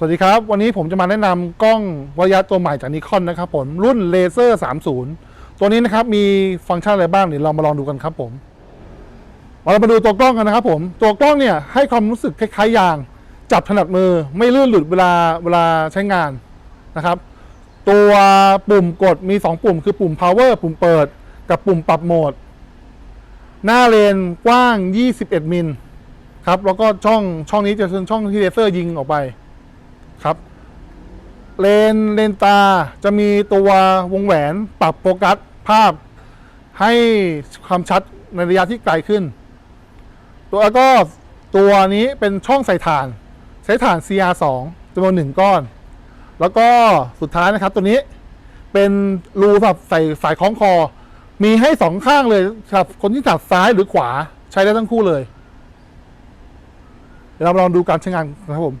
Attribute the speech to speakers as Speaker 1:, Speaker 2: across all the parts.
Speaker 1: สวัสดีครับ วันนี้ผมจะมาแนะนำกล้องระยะตัวใหม่จากนิคอนนะครับผมรุ่นเลเซอร์30 ตัวนี้นะครับมีฟังก์ชันอะไรบ้างเดี๋ยวเรามาลองดูกันครับผมเรามาดูตัวกล้องกันนะครับผมตัวกล้องเนี่ยให้ความรู้สึกคล้ายๆยาง จับถนัดมือไม่ลื่นหลุดเวลาเวลาใช้งานนะครับ ตัวปุ่มกดมี 2 ปุ่ม คือปุ่ม power ปุ่มเปิด กับปุ่มปรับโหมด หน้าเลนกว้าง 21 มิลครับแล้วก็ช่องช่องนี้จะเป็นช่องที่เลเซอร์ยิงออกไป เลนเลนตาจะมีตัววงแหวนปรับโฟกัสภาพให้ความชัดในระยะที่ไกลขึ้น ตัวแล้วก็ตัวนี้เป็นช่องใส่ถ่าน ใช้ถ่าน CR2 จำนวนหนึ่งก้อน แล้วก็สุดท้ายนะครับตัวนี้เป็นรูสำหรับใส่สายคล้องคอ มีให้สองข้างเลยสำหรับคนที่ถัดซ้ายหรือขวาใช้ได้ทั้งคู่เลย เดี๋ยวเราลองดูการใช้งานนะครับผม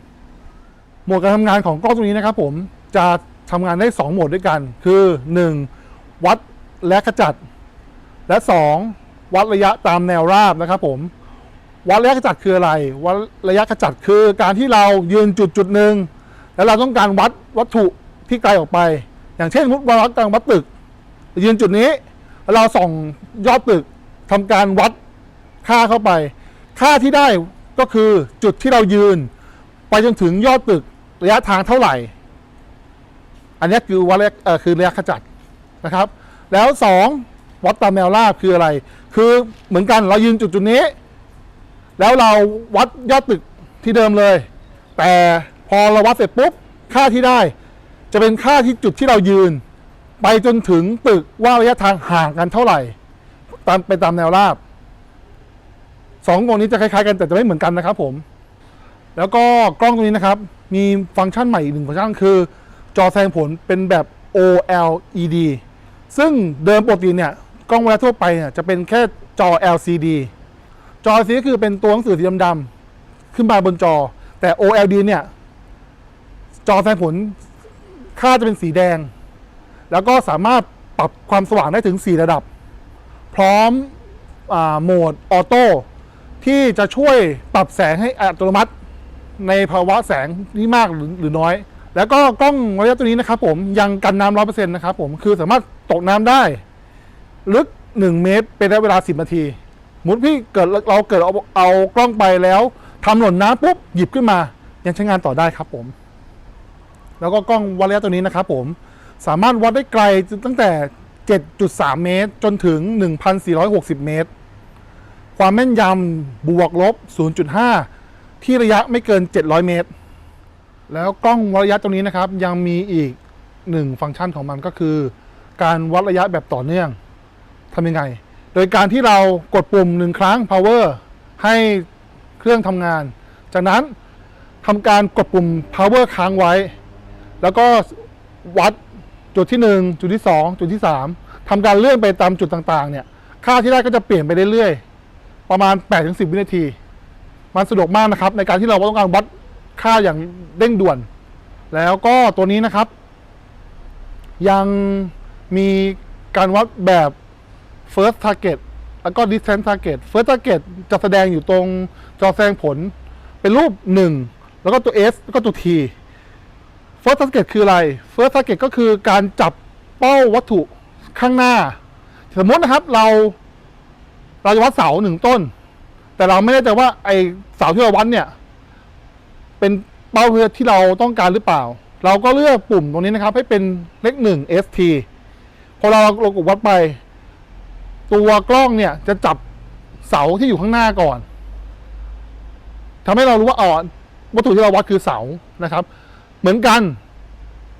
Speaker 1: โหมดการทำงานของกล้องตัวนี้นะครับผมจะทำงานได้ 2 โหมดด้วยกัน คือ 1. วัดและขจัด และ 2. วัดระยะตามแนวราบนะครับผมวัดระยะขจัดคืออะไร วัดระยะขจัดคือการที่เรายืนจุดจุดหนึ่งแล้วเราต้องการวัดวัตถุที่ไกลออกไป อย่างเช่นมุดวัดกลางวัดตึก ยืนจุดนี้เราส่องยอดตึกทำการวัดค่าเข้าไป ค่าที่ได้ก็คือจุดที่เรายืน ไปจนถึงยอดตึก ระยะทางเท่าไหร่ อันนี้คือวัดเอ่อคือระยะขจัดนะครับ แล้ว 2 วัดตามแนวราบคืออะไร คือเหมือนกันเรายืนจุดจุดนี้ แล้วเราวัดยอดตึกที่เดิมเลย แต่พอเราวัดเสร็จปุ๊บค่าที่ได้ จะเป็นค่าที่จุดที่เรายืน ไปจนถึงตึกว่าระยะทางห่างกันเท่าไหร่ ตามไปตามแนวราบสองวงนี้จะคล้ายๆกันแต่จะไม่เหมือนกันนะครับผม แล้วก็กล้องตัวนี้นะครับ มีฟังก์ชันใหม่อีกหนึ่งฟังก์ชันคือ จอแสดงผลเป็นแบบ OLED ซึ่งเดิมปกติเนี่ย กล้องเวลาทั่วไปเนี่ยจะเป็นแค่จอ LCD จอ LCD ก็คือเป็นตัวหนังสือสีดำๆขึ้นมาบนจอ แต่ OLED เนี่ย จอแสดงผลค่าจะเป็นสีแดง แล้วก็สามารถปรับความสว่างได้ถึง 4 ระดับ พร้อมอโหมดออโต้ที่จะช่วยปรับแสงให้อัตโนมัติ ในภาวะแสงที่มากหรือหรือน้อย แล้วก็กล้องระยะตัวนี้นะครับผมยังกันน้ำร้อยเปอร์เซ็นต์นะครับผมคือสามารถตกน้ำได้ ลึก 1 เมตรเป็นระยะเวลา 10 นาทีสมมุติพี่เกิดเราเกิดเอาเอากล้องไปแล้วทำหล่นน้ำปุ๊บหยิบขึ้นมา ยังใช้งานต่อได้ครับผม แล้วก็กล้องวัดระยะตัวนี้นะครับผมสามารถวัดได้ไกลตั้งแต่ 7.3 เมตร จนถึง 1,460 เมตร ความแม่นยำบวกลบ 0.5 ที่ระยะไม่เกิน 700 เมตร แล้วกล้องวัดระยะตรงนี้นะครับ ยังมีอีกหนึ่งฟังก์ชันของมันก็คือ การวัดระยะแบบต่อเนื่องทำยังไง โดยการที่เรากดปุ่มหนึ่งครั้ง power ให้เครื่องทำงาน จากนั้นทำการกดปุ่ม power ค้างไว้ แล้วก็วัดจุดที่ 1 จุดที่ 2 จุดที่ 3ทำการเลื่อนไปตามจุดต่างๆ เนี่ย ค่าที่ได้ก็จะเปลี่ยนไปเรื่อยๆ ประมาณ 8-10 วินาที มันสะดวกมากนะครับ ในการที่เราต้องการวัดค่าอย่างเร่งด่วน แล้วก็ตัวนี้นะครับ ยังมีการวัดแบบ first target แล้วก็ distance target first target จะแสดงอยู่ตรงจอแสดงผล เป็นรูป 1 แล้วก็ตัว S แล้วก็ตัว T first target คืออะไร first target ก็คือการจับเป้าวัตถุข้างหน้า สมมตินะครับเราเราจะวัดเสาหนึ่งต้น แต่เราไม่แน่ใจว่าไอเสาที่เราวัดเนี่ย เป็นเป้าที่เราต้องการหรือเปล่า เราก็เลือกปุ่มตรงนี้นะครับ ให้เป็นเลขหนึ่ง ST พอเราเรากดวัดไป ตัวกล้องเนี่ยจะจับเสาที่อยู่ข้างหน้าก่อนทำให้เรารู้ว่าอ๋อวัตถุที่เราวัดคือเสานะครับ เหมือนกัน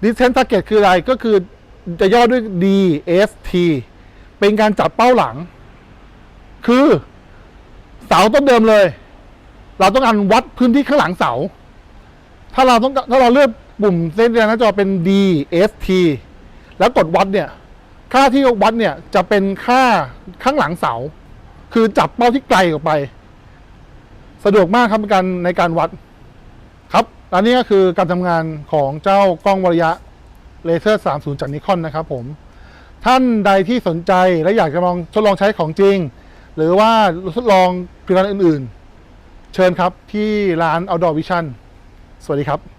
Speaker 1: distance target คืออะไรก็คือจะย่อด้วย DST เป็นการจับเป้าหลัง คือ เสาต้นเดิมเลย เราต้องการวัดพื้นที่ข้างหลังเสา ถ้าเราต้องถ้าเราเลือกปุ่มเส้นแดงหน้าจอเป็น DST แล้วกดวัดเนี่ย ค่าที่วัดเนี่ยจะเป็นค่าข้างหลังเสา คือจับเป้าที่ไกลออกไป สะดวกมากครับในการในการวัดครับและนี่ก็คือการทำงานของเจ้ากล้องวระยะเลเซอร์ 30 จากนิคอนนะครับผม ท่านใดที่สนใจและอยากจะลองทดลองใช้ของจริง หรือว่าทดลองผลิตภัณฑ์อื่น ๆ เชิญครับที่ร้าน Outdoor Vision สวัสดีครับ